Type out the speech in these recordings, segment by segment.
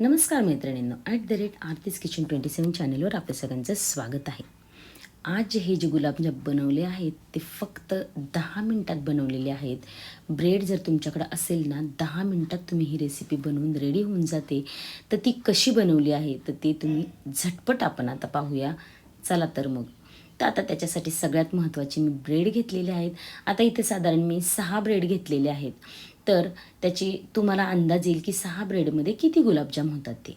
नमस्कार मैत्रिणींनो at the rate Aarti's kitchen twenty seven चॅनलवर आपल्या सगळ्यांचं स्वागत आहे. आज जे हे जे गुलाबजाम बनवले आहेत ते फक्त दहा मिनटात बनवलेले आहेत. ब्रेड जर तुमच्याकडं असेल ना दहा मिनटात तुम्ही ही रेसिपी बनवून रेडी होऊन जाते. तर ती कशी बनवली आहे तर ते तुम्ही झटपट आपण आता पाहूया. चला तर मग. तर आता त्याच्यासाठी सगळ्यात महत्त्वाचे मी ब्रेड घेतलेले आहेत. आता इथे साधारण मी सहा ब्रेड घेतलेले आहेत. तर त्याची तुम्हाला अंदाज येईल की सहा ब्रेडमध्ये किती गुलाबजाम होतात ते.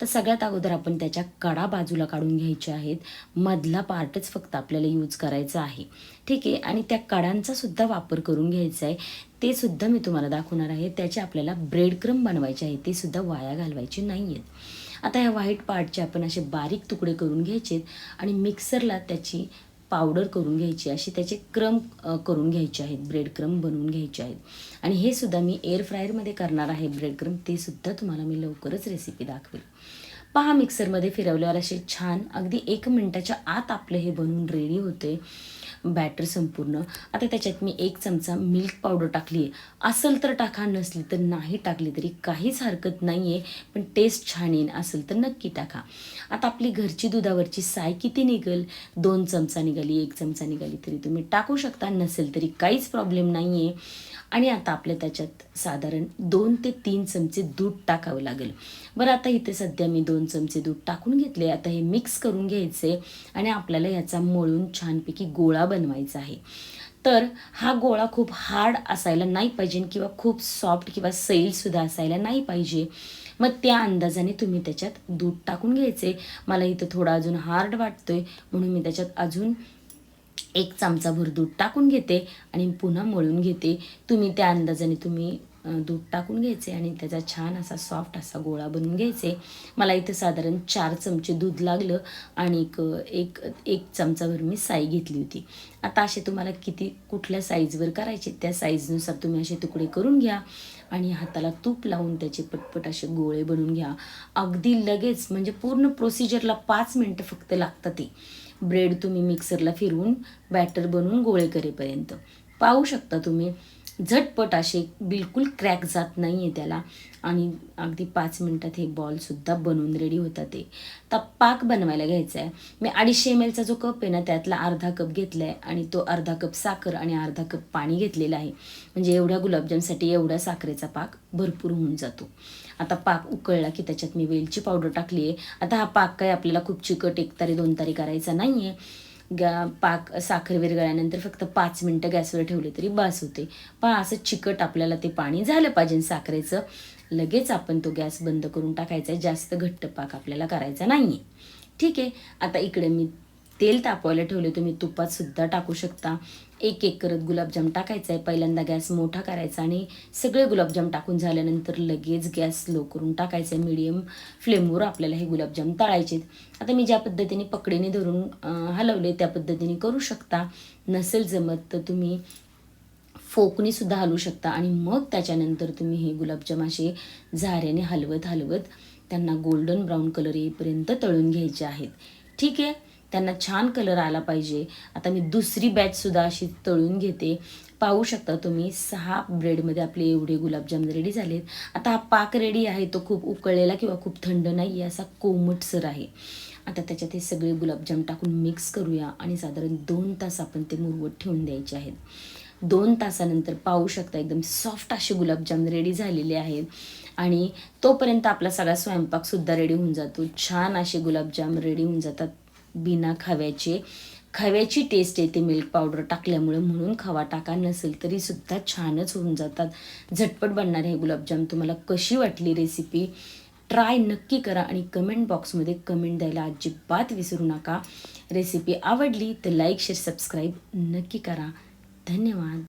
तर सगळ्यात अगोदर आपण त्याच्या कडा बाजूला काढून घ्यायच्या आहेत. मधला पार्टच फक्त आपल्याला यूज करायचा आहे. ठीक आहे? आणि त्या कडांचा सुद्धा वापर करून घ्यायचा आहे. ते सुद्धा मी तुम्हाला दाखवणार आहे. त्याचे आपल्याला ब्रेड क्रम बनवायचे आहे ते सुद्धा वाया घालवायचे नाही आहेत आता ह्या व्हाईट पार्टचे आपण असे बारीक तुकडे करून घ्यायचे आणि मिक्सरला त्याची पावडर करून घ्यायची अशी त्याचे क्रम करून घ्यायचे आहेत ब्रेड क्रम बनवून घ्यायचे आहेत. आणि हे सुद्धा मी एअर फ्रायरमध्ये करणार आहे ब्रेड क्रम ते सुद्धा तुम्हाला मी लवकरच रेसिपी दाखवेल. पहा मिक्सरमध्ये फिरवल्यावर असे छान अगदी एक मिनटाच्या आत आपलं हे बनवून रेडी होते. बॅटर संपूर्ण. आता त्याच्यात मी एक चमचा मिल्क पावडर टाकली आहे असेल तर टाका नसली तर नाही टाकली तरी काहीच हरकत नाही आहे पण टेस्ट छान येईल असेल तर नक्की टाका. आता आपली घरची दुधावरची साय किती निघेल? दोन चमचा निघाली एक चमचा निघाली तरी तुम्ही टाकू शकता नसेल तरी काहीच प्रॉब्लेम नाही आहे आणि आता आपल्या त्याच्यात साधारण दोन ते तीन चमचे दूध टाकावं लागेल. बरं आता इथे सध्या मी दोन चमचे दूध टाकून घेतले. आता हे मिक्स करून घ्यायचे आणि आपल्याला याचा मळून छानपैकी गोळा बनवायचा आहे. तर हा गोळा खूप हार्ड असायला नाही पाहिजे किंवा खूप सॉफ्ट किंवा सैलसुद्धा असायला नाही पाहिजे. मग त्या अंदाजाने तुम्ही त्याच्यात दूध टाकून घ्यायचे. मला इथं थोडा अजून हार्ड वाटतोय म्हणून मी त्याच्यात अजून एक चमचाभर दूध टाकून घेते आणि पुन्हा मळून घेते. तुम्ही त्या अंदाजाने तुम्ही दूध टाकून घ्यायचे आणि त्याचा छान असा सॉफ्ट असा गोळा बनवून घ्यायचे. मला इथं साधारण चार चमचे दूध लागलं आणि एक एक एक चमचाभर मी साई घेतली होती. आता असे तुम्हाला किती कुठल्या साईजवर करायचे त्या साईजनुसार तुम्ही असे तुकडे करून घ्या आणि हाताला तूप लावून त्याचे पटपट असे गोळे बनवून घ्या. अगदी लगेच म्हणजे पूर्ण प्रोसिजरला पाच मिनटं फक्त लागतात ते. ब्रेड तुम्ही मिक्सरला फिरवून बॅटर बनवून गोळे करेपर्यंत. पाहू शकता तुम्ही झटपट असे बिलकुल क्रॅक जात नाही आहे त्याला. आणि अगदी पाच मिनटात हे बॉलसुद्धा बनवून रेडी होतात ते. आता पाक बनवायला घ्यायचा आहे मी अडीचशे एम एलचा जो कप आहे ना त्यातला अर्धा कप घेतला आहे आणि तो अर्धा कप साखर आणि अर्धा कप पाणी घेतलेलं आहे. म्हणजे एवढ्या गुलाबजामसाठी एवढ्या साखरेचा पाक भरपूर होऊन जातो. आता पाक उकळला की त्याच्यात मी वेलची पावडर टाकली आहे आता हा पाक काय आपल्याला खूप चिकट एक तारी दोन तारी करायचा नाही आहे गॅ पाक साखर विरघळल्यानंतर फक्त पाच मिनटं गॅसवर ठेवले तरी बास होते. पहा असं चिकट आपल्याला ते पाणी झालं पाहिजे साखरेचं. लगेच आपण तो गॅस बंद करून टाकायचा आहे. जास्त घट्ट पाक आपल्याला करायचा नाही आहे ठीक आहे? आता इकडे मी तेल तापवायला ठेवले तुम्ही तुपात सुद्धा टाकू शकता. एक एक करत गुलाबजाम टाकायचा आहे पहिल्यांदा गॅस मोठा करायचा आणि सगळे गुलाबजाम टाकून झाल्यानंतर लगेच गॅस लो करून टाकायचा आहे. मिडियम फ्लेमवर आपल्याला हे गुलाबजाम तळायचे आहेत. आता मी ज्या पद्धतीने पकडीने धरून हलवले त्या पद्धतीने करू शकता. नसेल जमत तर तुम्ही फोकनीसुद्धा हलवू शकता आणि मग त्याच्यानंतर तुम्ही हे गुलाबजाम असे झाऱ्याने हलवत हलवत त्यांना गोल्डन ब्राऊन कलर येईपर्यंत तळून घ्यायचे आहेत. ठीक आहे? त्यांना छान कलर आला पाहिजे. आता मी दुसरी बॅचसुद्धा अशी तळून घेते. पाहू शकता तुम्ही सहा ब्रेडमध्ये आपले एवढे गुलाबजाम रेडी झालेत. आता हा पाक रेडी आहे तो खूप उकळलेला किंवा खूप थंड नाही आहे असा कोमटसर आहे. आता त्याच्यात हे सगळे गुलाबजाम टाकून मिक्स करूया आणि साधारण दोन तास आपण ते मुरवत ठेवून द्यायचे आहेत. दोन तासानंतर पाहू शकता एकदम सॉफ्ट असे गुलाबजाम रेडी झालेले आहेत. आणि तोपर्यंत आपला सगळा स्वयंपाकसुद्धा रेडी होऊन जातो. छान असे गुलाबजाम रेडी होऊन जातात. बिना खव्याचे. खव्याची टेस्ट येते मिल्क पावडर टाकल्यामुळे म्हणून खवा टाका नसेल तरी सुद्धा छानच होऊन जातात. झटपट बनणारे हे गुलाबजाम. तुम्हाला कशी वाटली रेसिपी ट्राय नक्की करा आणि कमेंट बॉक्समध्ये कमेंट द्यायला अजिबात विसरू नका. रेसिपी आवडली तर लाईक शेअर सबस्क्राईब नक्की करा. धन्यवाद.